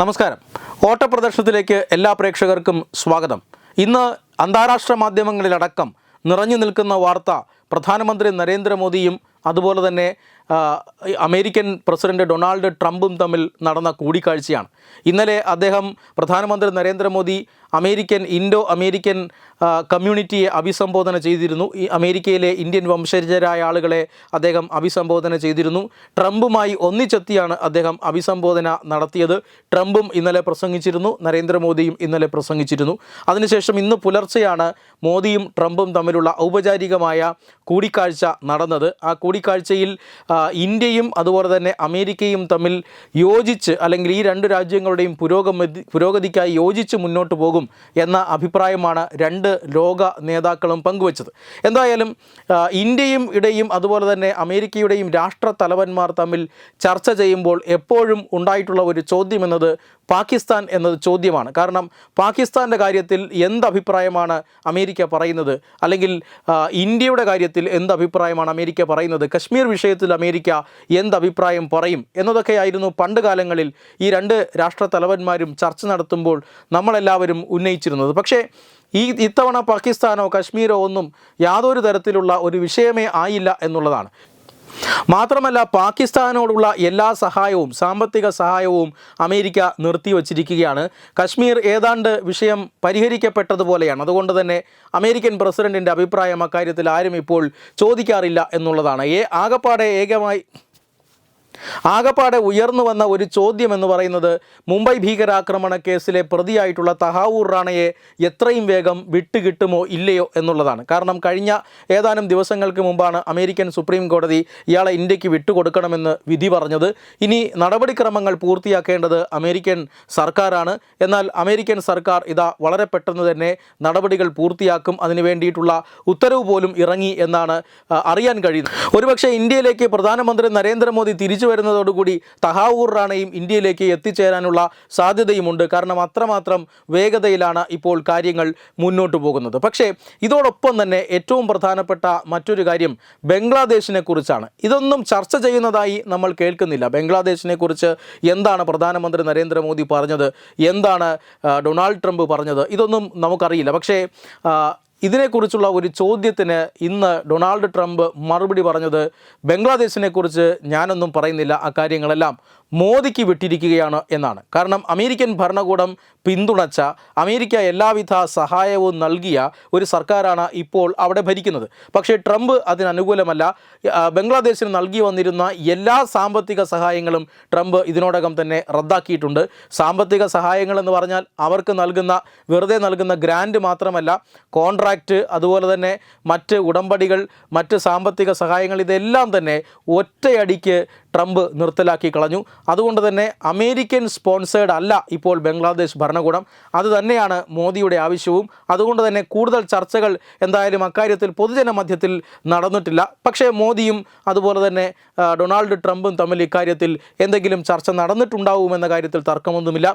നമസ്കാരം. ഓട്ടപ്രദർശനത്തിലേക്ക് എല്ലാ പ്രേക്ഷകർക്കും സ്വാഗതം. ഇന്ന് അന്താരാഷ്ട്ര മാധ്യമങ്ങളിലടക്കം നിറഞ്ഞു നിൽക്കുന്ന വാർത്ത പ്രധാനമന്ത്രി നരേന്ദ്രമോദിയും അതുപോലെ തന്നെ അമേരിക്കൻ പ്രസിഡന്റ് ഡൊണാൾഡ് ട്രംപും തമ്മിൽ നടന്ന കൂടിക്കാഴ്ചയാണ്. ഇന്നലെ അദ്ദേഹം പ്രധാനമന്ത്രി നരേന്ദ്രമോദി അമേരിക്കൻ ഇൻഡോ അമേരിക്കൻ കമ്മ്യൂണിറ്റിയെ അഭിസംബോധന ചെയ്തിരുന്നു. ഈ അമേരിക്കയിലെ ഇന്ത്യൻ വംശജരായ ആളുകളെ അദ്ദേഹം അഭിസംബോധന ചെയ്തിരുന്നു. ട്രംപുമായി ഒന്നിച്ചെത്തിയാണ് അദ്ദേഹം അഭിസംബോധന നടത്തിയത്. ട്രംപും ഇന്നലെ പ്രസംഗിച്ചിരുന്നു നരേന്ദ്രമോദിയും ഇന്നലെ പ്രസംഗിച്ചിരുന്നു. അതിനുശേഷം ഇന്ന് പുലർച്ചെയാണ് മോദിയും ട്രംപും തമ്മിലുള്ള ഔപചാരികമായ കൂടിക്കാഴ്ച നടന്നത്. ആ കൂടിക്കാഴ്ചയിൽ ഇന്ത്യയും അതുപോലെ തന്നെ അമേരിക്കയും തമ്മിൽ യോജിച്ച് അല്ലെങ്കിൽ ഈ രണ്ട് രാജ്യങ്ങളുടെയും പുരോഗമതി പുരോഗതിക്കായി യോജിച്ച് മുന്നോട്ട് പോകും എന്ന അഭിപ്രായമാണ് രണ്ട് ലോക നേതാക്കളും പങ്കുവച്ചത്. എന്തായാലും ഇന്ത്യയും ഇടയും അതുപോലെ തന്നെ അമേരിക്കയുടെയും രാഷ്ട്ര തലവന്മാർ തമ്മിൽ ചർച്ച ചെയ്യുമ്പോൾ എപ്പോഴും ഉണ്ടായിട്ടുള്ള ഒരു ചോദ്യം എന്നത് പാകിസ്ഥാൻ എന്നത് ചോദ്യമാണ്. കാരണം പാകിസ്ഥാന്റെ കാര്യത്തിൽ എന്ത് അഭിപ്രായമാണ് അമേരിക്ക പറയുന്നത്? അല്ലെങ്കിൽ ഇന്ത്യയുടെ കാര്യത്തിൽ എന്ത് അഭിപ്രായമാണ് അമേരിക്ക പറയുന്നത്? കശ്മീർ വിഷയത്തിൽ അമേരിക്ക എന്ത് അഭിപ്രായം പറയും എന്നതൊക്കെയായിരുന്നു പണ്ട് കാലങ്ങളിൽ ഈ രണ്ട് രാഷ്ട്ര തലവന്മാരും ചർച്ച നടത്തുമ്പോൾ നമ്മളെല്ലാവരും ഉന്നയിച്ചിരുന്നത്. പക്ഷേ ഈ ഇത്തവണ പാകിസ്ഥാനോ കശ്മീരോ ഒന്നും യാതൊരു തരത്തിലുള്ള ഒരു വിഷയമേ ആയില്ല എന്നുള്ളതാണ്. മാത്രമല്ല പാകിസ്ഥാനോടുള്ള എല്ലാ സഹായവും സാമ്പത്തിക സഹായവും അമേരിക്ക നിർത്തിവച്ചിരിക്കുകയാണ് കശ്മീർ ഏതാണ്ട് വിഷയം പരിഹരിക്കപ്പെട്ടതുപോലെയാണ്. അതുകൊണ്ട് തന്നെ അമേരിക്കൻ പ്രസിഡന്റിന്റെ അഭിപ്രായം അക്കാര്യത്തിൽ ആരും ഇപ്പോൾ ചോദിക്കാറില്ല എന്നുള്ളതാണ്. ഏ ആകപ്പാടെ ഏകമായി ആകപ്പാടെ ഉയർന്നു വന്ന ഒരു ചോദ്യം എന്ന് പറയുന്നത് മുംബൈ ഭീകരാക്രമണ കേസിലെ പ്രതിയായിട്ടുള്ള തഹാവൂർ റാണയെ എത്രയും വേഗം വിട്ടുകിട്ടുമോ ഇല്ലയോ എന്നുള്ളതാണ്. കാരണം കഴിഞ്ഞ ഏതാനും ദിവസങ്ങൾക്ക് മുമ്പാണ് അമേരിക്കൻ സുപ്രീം കോടതി ഇയാളെ ഇന്ത്യയ്ക്ക് വിട്ടുകൊടുക്കണമെന്ന് വിധി പറഞ്ഞത്. ഇനി നടപടിക്രമങ്ങൾ പൂർത്തിയാക്കേണ്ടത് അമേരിക്കൻ സർക്കാരാണ്. എന്നാൽ അമേരിക്കൻ സർക്കാർ ഇതാ വളരെ പെട്ടെന്ന് തന്നെ നടപടികൾ പൂർത്തിയാക്കും. അതിനു വേണ്ടിയിട്ടുള്ള ഉത്തരവ് പോലും ഇറങ്ങി എന്നാണ് അറിയാൻ കഴിയുന്നത്. ഒരുപക്ഷെ ഇന്ത്യയിലേക്ക് പ്രധാനമന്ത്രി നരേന്ദ്രമോദി തിരിച്ചു വരുന്നതോടുകൂടി തഹാവൂർ റാണയും ഇന്ത്യയിലേക്ക് എത്തിച്ചേരാനുള്ള സാധ്യതയുമുണ്ട്. കാരണം അത്രമാത്രം വേഗതയിലാണ് ഇപ്പോൾ കാര്യങ്ങൾ മുന്നോട്ട് പോകുന്നത്. പക്ഷേ ഇതോടൊപ്പം തന്നെ ഏറ്റവും പ്രധാനപ്പെട്ട മറ്റൊരു കാര്യം ബംഗ്ലാദേശിനെ കുറിച്ചാണ്. ഇതൊന്നും ചർച്ച ചെയ്യുന്നതായി നമ്മൾ കേൾക്കുന്നില്ല. ബംഗ്ലാദേശിനെ കുറിച്ച് എന്താണ് പ്രധാനമന്ത്രി നരേന്ദ്രമോദി പറഞ്ഞത്? എന്താണ് ഡൊണാൾഡ് ട്രംപ് പറഞ്ഞത്? ഇതൊന്നും നമുക്കറിയില്ല. പക്ഷേ ഇതിനെക്കുറിച്ചുള്ള ഒരു ചോദ്യത്തിന് ഇന്ന് ഡൊണാൾഡ് ട്രംപ് മറുപടി പറഞ്ഞത് ബംഗ്ലാദേശിനെക്കുറിച്ച് ഞാനൊന്നും പറയുന്നില്ല അക്കാര്യങ്ങളെല്ലാം മോദിക്ക് വിട്ടിരിക്കുകയാണ് എന്നാണ്. കാരണം അമേരിക്കൻ ഭരണകൂടം പിന്തുണച്ച അമേരിക്ക എല്ലാവിധ സഹായവും നൽകിയ ഒരു സർക്കാരാണ് ഇപ്പോൾ അവിടെ ഭരിക്കുന്നത്. പക്ഷേ ട്രംപ് അതിനനുകൂലമല്ല. ബംഗ്ലാദേശിന് നൽകി വന്നിരുന്ന എല്ലാ സാമ്പത്തിക സഹായങ്ങളും ട്രംപ് ഇതിനോടകം തന്നെ റദ്ദാക്കിയിട്ടുണ്ട്. സാമ്പത്തിക സഹായങ്ങളെന്ന് പറഞ്ഞാൽ അവർക്ക് നൽകുന്ന വെറുതെ നൽകുന്ന ഗ്രാൻഡ് മാത്രമല്ല കോൺട്രാക്റ്റ് അതുപോലെ തന്നെ മറ്റ് ഉടമ്പടികൾ മറ്റ് സാമ്പത്തിക സഹായങ്ങൾ ഇതെല്ലാം തന്നെ ഒറ്റയടിക്ക് ട്രംപ് നിർത്തലാക്കി കളഞ്ഞു. അതുകൊണ്ട് തന്നെ അമേരിക്കൻ സ്പോൺസേഡ് അല്ല ഇപ്പോൾ ബംഗ്ലാദേശ് ഭരണകൂടം. അത് തന്നെയാണ് മോദിയുടെ ആവശ്യവും. അതുകൊണ്ട് തന്നെ കൂടുതൽ ചർച്ചകൾ എന്തായാലും അക്കാര്യത്തിൽ പൊതുജന മധ്യത്തിൽ നടന്നിട്ടില്ല. പക്ഷേ മോദിയും അതുപോലെ തന്നെ ഡൊണാൾഡ് ട്രംപും തമ്മിൽ ഇക്കാര്യത്തിൽ എന്തെങ്കിലും ചർച്ച നടന്നിട്ടുണ്ടാവുമെന്ന കാര്യത്തിൽ തർക്കമൊന്നുമില്ല.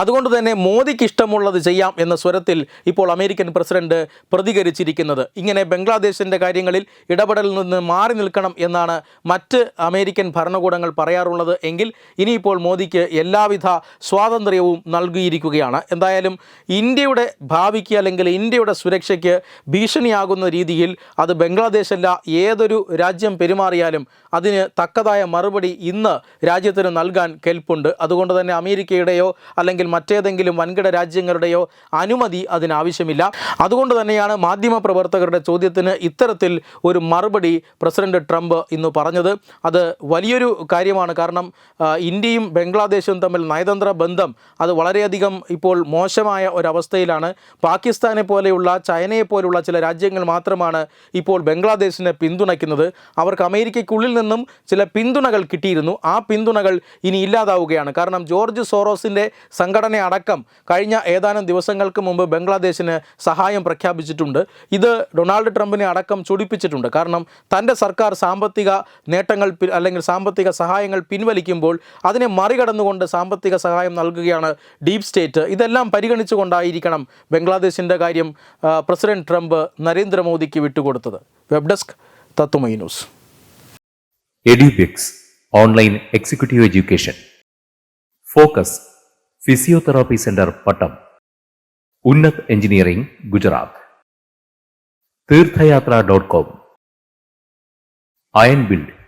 അതുകൊണ്ട് തന്നെ മോദിക്ക് ഇഷ്ടമുള്ളത് ചെയ്യാം എന്ന സ്വരത്തിൽ ഇപ്പോൾ അമേരിക്കൻ പ്രസിഡന്റ് പ്രതികരിച്ചിരിക്കുന്നത്. ഇങ്ങനെ ബംഗ്ലാദേശിന്റെ കാര്യങ്ങളിൽ ഇടപെടലിൽ നിന്ന് മാറി നിൽക്കണം എന്നാണ് മറ്റ് അമേരിക്കൻ ഭരണകൂടങ്ങൾ പറയാറുള്ളത് എങ്കിൽ ഇനിയിപ്പോൾ മോദിക്ക് എല്ലാവിധ സ്വാതന്ത്ര്യവും നൽകിയിരിക്കുകയാണ്. എന്തായാലും ഇന്ത്യയുടെ ഭാവിക്ക് അല്ലെങ്കിൽ ഇന്ത്യയുടെ സുരക്ഷയ്ക്ക് ഭീഷണിയാകുന്ന രീതിയിൽ അത് ബംഗ്ലാദേശല്ല ഏതൊരു രാജ്യം പെരുമാറിയാലും അതിന് തക്കതായ മറുപടി ഇന്ന് രാജ്യത്തിന് നൽകാൻ കെൽപ്പുണ്ട്. അതുകൊണ്ട് തന്നെ അമേരിക്കയുടെയോ അല്ലെങ്കിൽ മറ്റേതെങ്കിലും വൻകിട രാജ്യങ്ങളുടെയോ അനുമതി അതിനാവശ്യമില്ല. അതുകൊണ്ട് തന്നെയാണ് മാധ്യമപ്രവർത്തകരുടെ ചോദ്യത്തിന് ഇത്തരത്തിൽ ഒരു മറുപടി പ്രസിഡന്റ് ട്രംപ് ഇന്ന് പറഞ്ഞത്. അത് വലിയൊരു കാര്യമാണ്. കാരണം ഇന്ത്യയും ബംഗ്ലാദേശും തമ്മിൽ നയതന്ത്ര ബന്ധം അത് വളരെയധികം ഇപ്പോൾ മോശമായ ഒരവസ്ഥയിലാണ്. പാകിസ്ഥാനെ പോലെയുള്ള ചൈനയെ പോലെയുള്ള ചില രാജ്യങ്ങൾ മാത്രമാണ് ഇപ്പോൾ ബംഗ്ലാദേശിനെ പിന്തുണയ്ക്കുന്നത്. അവർക്ക് അമേരിക്കയ്ക്കുള്ളിൽ നിന്നും ചില പിന്തുണകൾ കിട്ടിയിരുന്നു. ആ പിന്തുണകൾ ഇനി ഇല്ലാതാവുകയാണ്. കാരണം ജോർജ് സോറോസിന്റെ സംഘടന അടക്കം കഴിഞ്ഞ ഏതാനും ദിവസങ്ങൾക്ക് മുമ്പ് ബംഗ്ലാദേശിന് സഹായം പ്രഖ്യാപിച്ചിട്ടുണ്ട്. ഇത് ഡൊണാൾഡ് ട്രംപിനെ അടക്കം ചൊടിപ്പിച്ചിട്ടുണ്ട്. കാരണം തന്റെ സർക്കാർ സാമ്പത്തിക നേട്ടങ്ങൾ അല്ലെങ്കിൽ സാമ്പത്തിക സഹായങ്ങൾ പിൻവലിക്കുമ്പോൾ അതിനെ മറികടന്നുകൊണ്ട് സാമ്പത്തിക സഹായം നൽകുകയാണ് ഡീപ് സ്റ്റേറ്റ്. ഇതെല്ലാം പരിഗണിച്ചുകൊണ്ടായിരിക്കണം ബംഗ്ലാദേശിന്റെ കാര്യം പ്രസിഡന്റ് ട്രംപ് നരേന്ദ്രമോദിക്ക് വിട്ടുകൊടുത്തത്. വെബ് ഡെസ്ക് തത്തുമൈ news. Edubix online executive education. Focus physiotherapy centre Pattom. Unnat engineering Gujarat. Theerthayatra dot com. Iron build